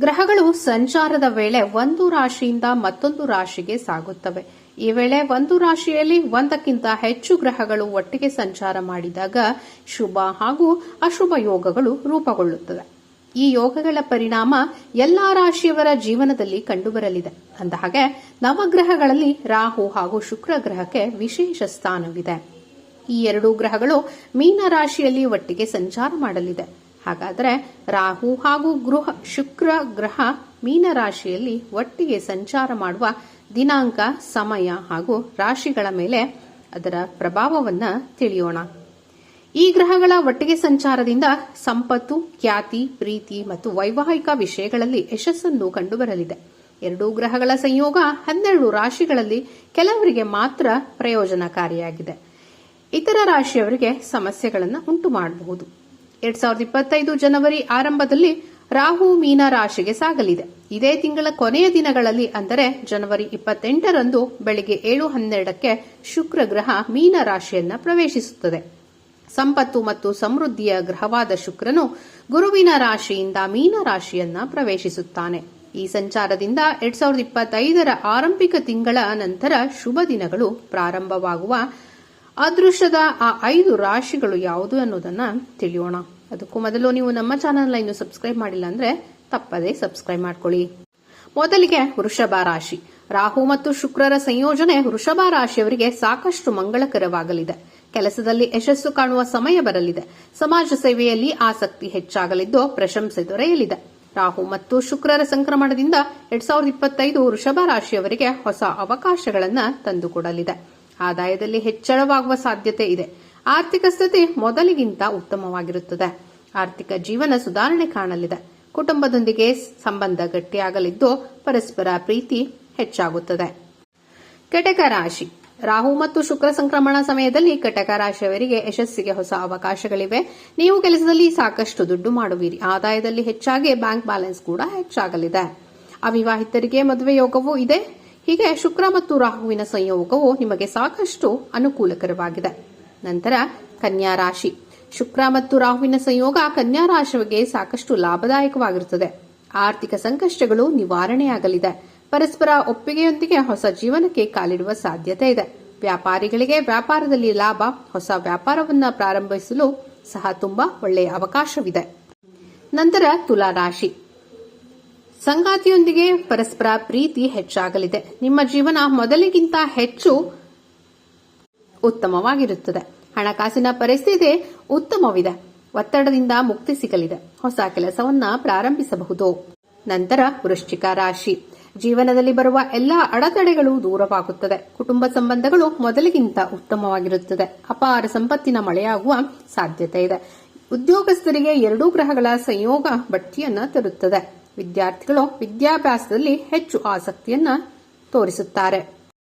ಗ್ರಹಗಳು ಸಂಚಾರದ ವೇಳೆ ಒಂದು ರಾಶಿಯಿಂದ ಮತ್ತೊಂದು ರಾಶಿಗೆ ಸಾಗುತ್ತವೆ. ಈ ವೇಳೆ ಒಂದು ರಾಶಿಯಲ್ಲಿ ಒಂದಕ್ಕಿಂತ ಹೆಚ್ಚು ಗ್ರಹಗಳು ಒಟ್ಟಿಗೆ ಸಂಚಾರ ಮಾಡಿದಾಗ ಶುಭ ಹಾಗೂ ಅಶುಭ ಯೋಗಗಳು ರೂಪುಗೊಳ್ಳುತ್ತವೆ. ಈ ಯೋಗಗಳ ಪರಿಣಾಮ ಎಲ್ಲಾ ರಾಶಿಯವರ ಜೀವನದಲ್ಲಿ ಕಂಡುಬರಲಿದೆ. ಅಂದಹಾಗೆ, ನವಗ್ರಹಗಳಲ್ಲಿ ರಾಹು ಹಾಗೂ ಶುಕ್ರ ಗ್ರಹಕ್ಕೆ ವಿಶೇಷ ಸ್ಥಾನವಿದೆ. ಈ ಎರಡೂ ಗ್ರಹಗಳು ಮೀನ ರಾಶಿಯಲ್ಲಿ ಒಟ್ಟಿಗೆ ಸಂಚಾರ ಮಾಡಲಿದೆ. ಹಾಗಾದರೆ ರಾಹು ಹಾಗೂ ಗೃಹ ಶುಕ್ರ ಗ್ರಹ ಮೀನ ರಾಶಿಯಲ್ಲಿ ಒಟ್ಟಿಗೆ ಸಂಚಾರ ಮಾಡುವ ದಿನಾಂಕ, ಸಮಯ ಹಾಗೂ ರಾಶಿಗಳ ಮೇಲೆ ಅದರ ಪ್ರಭಾವವನ್ನ ತಿಳಿಯೋಣ. ಈ ಗ್ರಹಗಳ ಒಟ್ಟಿಗೆ ಸಂಚಾರದಿಂದ ಸಂಪತ್ತು, ಖ್ಯಾತಿ, ಪ್ರೀತಿ ಮತ್ತು ವೈವಾಹಿಕ ವಿಷಯಗಳಲ್ಲಿ ಯಶಸ್ಸನ್ನು ಕಂಡುಬರಲಿದೆ. ಎರಡೂ ಗ್ರಹಗಳ ಸಂಯೋಗ ಹನ್ನೆರಡು ರಾಶಿಗಳಲ್ಲಿ ಕೆಲವರಿಗೆ ಮಾತ್ರ ಪ್ರಯೋಜನಕಾರಿಯಾಗಿದೆ. ಇತರ ರಾಶಿಯವರಿಗೆ ಸಮಸ್ಯೆಗಳನ್ನು ಉಂಟು ಮಾಡಬಹುದು ಎರಡ್ ಸಾವಿರದ ಇಪ್ಪತ್ತೈದು ಜನವರಿ ಆರಂಭದಲ್ಲಿ ರಾಹು ಮೀನ ರಾಶಿಗೆ ಸಾಗಲಿದೆ. ಇದೇ ತಿಂಗಳ ಕೊನೆಯ ದಿನಗಳಲ್ಲಿ ಅಂದರೆ ಜನವರಿ ಇಪ್ಪತ್ತೆಂಟರಂದು ಬೆಳಿಗ್ಗೆ ಏಳು ಹನ್ನೆರಡಕ್ಕೆ ಶುಕ್ರ ಗ್ರಹ ಮೀನ ರಾಶಿಯನ್ನ ಪ್ರವೇಶಿಸುತ್ತದೆ. ಸಂಪತ್ತು ಮತ್ತು ಸಮೃದ್ಧಿಯ ಗ್ರಹವಾದ ಶುಕ್ರನು ಗುರುವಿನ ರಾಶಿಯಿಂದ ಮೀನ ರಾಶಿಯನ್ನ ಪ್ರವೇಶಿಸುತ್ತಾನೆ. ಈ ಸಂಚಾರದಿಂದ ಎರಡ್ ಸಾವಿರದ ಇಪ್ಪತ್ತೈದರ ಆರಂಭಿಕ ತಿಂಗಳ ನಂತರ ಶುಭ ದಿನಗಳು ಪ್ರಾರಂಭವಾಗುವ ಅದೃಷ್ಟದ ಆ ಐದು ರಾಶಿಗಳು ಯಾವುದು ಅನ್ನೋದನ್ನ ತಿಳಿಯೋಣ. ಅದಕ್ಕೂ ಮೊದಲು ನೀವು ನಮ್ಮ ಚಾನೆಲ್ ಇನ್ನು ಸಬ್ಸ್ಕ್ರೈಬ್ ಮಾಡಿಲ್ಲ ಅಂದ್ರೆ ತಪ್ಪದೇ ಸಬ್ಸ್ಕ್ರೈಬ್ ಮಾಡ್ಕೊಳ್ಳಿ. ಮೊದಲಿಗೆ ವೃಷಭ ರಾಶಿ. ರಾಹು ಮತ್ತು ಶುಕ್ರರ ಸಂಯೋಜನೆ ವೃಷಭ ರಾಶಿಯವರಿಗೆ ಸಾಕಷ್ಟು ಮಂಗಳಕರವಾಗಲಿದೆ. ಕೆಲಸದಲ್ಲಿ ಯಶಸ್ಸು ಕಾಣುವ ಸಮಯ ಬರಲಿದೆ. ಸಮಾಜ ಸೇವೆಯಲ್ಲಿ ಆಸಕ್ತಿ ಹೆಚ್ಚಾಗಲಿದ್ದು ಪ್ರಶಂಸೆ ದೊರೆಯಲಿದೆ. ರಾಹು ಮತ್ತು ಶುಕ್ರರ ಸಂಕ್ರಮಣದಿಂದ ಎರಡ್ ಸಾವಿರದ ಇಪ್ಪತ್ತೈದು ವೃಷಭ ರಾಶಿಯವರಿಗೆ ಹೊಸ ಅವಕಾಶಗಳನ್ನು ತಂದುಕೊಡಲಿದೆ. ಆದಾಯದಲ್ಲಿ ಹೆಚ್ಚಳವಾಗುವ ಸಾಧ್ಯತೆ ಇದೆ. ಆರ್ಥಿಕ ಸ್ಥಿತಿ ಮೊದಲಿಗಿಂತ ಉತ್ತಮವಾಗಿರುತ್ತದೆ. ಆರ್ಥಿಕ ಜೀವನ ಸುಧಾರಣೆ ಕಾಣಲಿದೆ. ಕುಟುಂಬದೊಂದಿಗೆ ಸಂಬಂಧ ಗಟ್ಟಿಯಾಗಲಿದ್ದು ಪರಸ್ಪರ ಪ್ರೀತಿ ಹೆಚ್ಚಾಗುತ್ತದೆ. ಕಟಕ ರಾಶಿ. ರಾಹು ಮತ್ತು ಶುಕ್ರ ಸಂಕ್ರಮಣ ಸಮಯದಲ್ಲಿ ಕಟಕ ರಾಶಿಯವರಿಗೆ ಯಶಸ್ಸಿಗೆ ಹೊಸ ಅವಕಾಶಗಳಿವೆ. ನೀವು ಕೆಲಸದಲ್ಲಿ ಸಾಕಷ್ಟು ದುಡ್ಡು ಮಾಡುವಿರಿ. ಆದಾಯದಲ್ಲಿ ಹೆಚ್ಚಾಗಿ ಬ್ಯಾಂಕ್ ಬ್ಯಾಲೆನ್ಸ್ ಕೂಡ ಹೆಚ್ಚಾಗಲಿದೆ. ಅವಿವಾಹಿತರಿಗೆ ಮದುವೆ ಯೋಗವೂ ಇದೆ. ಹೀಗೆ ಶುಕ್ರ ಮತ್ತು ರಾಹುವಿನ ಸಂಯೋಗವು ನಿಮಗೆ ಸಾಕಷ್ಟು ಅನುಕೂಲಕರವಾಗಿದೆ. ನಂತರ ಕನ್ಯಾ ರಾಶಿ. ಶುಕ್ರ ಮತ್ತು ರಾಹುವಿನ ಸಂಯೋಗ ಕನ್ಯಾ ರಾಶಿಗೆ ಸಾಕಷ್ಟು ಲಾಭದಾಯಕವಾಗಿರುತ್ತದೆ. ಆರ್ಥಿಕ ಸಂಕಷ್ಟಗಳು ನಿವಾರಣೆಯಾಗಲಿದೆ. ಪರಸ್ಪರ ಒಪ್ಪಿಗೆಯೊಂದಿಗೆ ಹೊಸ ಜೀವನಕ್ಕೆ ಕಾಲಿಡುವ ಸಾಧ್ಯತೆ ಇದೆ. ವ್ಯಾಪಾರಿಗಳಿಗೆ ವ್ಯಾಪಾರದಲ್ಲಿ ಲಾಭ, ಹೊಸ ವ್ಯಾಪಾರವನ್ನ ಪ್ರಾರಂಭಿಸಲು ಸಹ ತುಂಬಾ ಒಳ್ಳೆಯ ಅವಕಾಶವಿದೆ. ನಂತರ ತುಲಾ ರಾಶಿ. ಸಂಗಾತಿಯೊಂದಿಗೆ ಪರಸ್ಪರ ಪ್ರೀತಿ ಹೆಚ್ಚಾಗಲಿದೆ. ನಿಮ್ಮ ಜೀವನ ಮೊದಲಿಗಿಂತ ಹೆಚ್ಚು ಉತ್ತಮವಾಗಿರುತ್ತದೆ. ಹಣಕಾಸಿನ ಪರಿಸ್ಥಿತಿ ಉತ್ತಮವಿದೆ. ಒತ್ತಡದಿಂದ ಮುಕ್ತಿ ಸಿಗಲಿದೆ. ಹೊಸ ಕೆಲಸವನ್ನ ಪ್ರಾರಂಭಿಸಬಹುದು. ನಂತರ ವೃಶ್ಚಿಕ ರಾಶಿ. ಜೀವನದಲ್ಲಿ ಬರುವ ಎಲ್ಲಾ ಅಡೆತಡೆಗಳು ದೂರವಾಗುತ್ತದೆ. ಕುಟುಂಬ ಸಂಬಂಧಗಳು ಮೊದಲಿಗಿಂತ ಉತ್ತಮವಾಗಿರುತ್ತದೆ. ಅಪಾರ ಸಂಪತ್ತಿನ ಮಳೆಯಾಗುವ ಸಾಧ್ಯತೆ ಇದೆ. ಉದ್ಯೋಗಸ್ಥರಿಗೆ ಎರಡೂ ಗ್ರಹಗಳ ಸಂಯೋಗ ಬಡ್ತಿಯನ್ನ ತರುತ್ತದೆ. ವಿದ್ಯಾರ್ಥಿಗಳು ವಿದ್ಯಾಭ್ಯಾಸದಲ್ಲಿ ಹೆಚ್ಚು ಆಸಕ್ತಿಯನ್ನ ತೋರಿಸುತ್ತಾರೆ.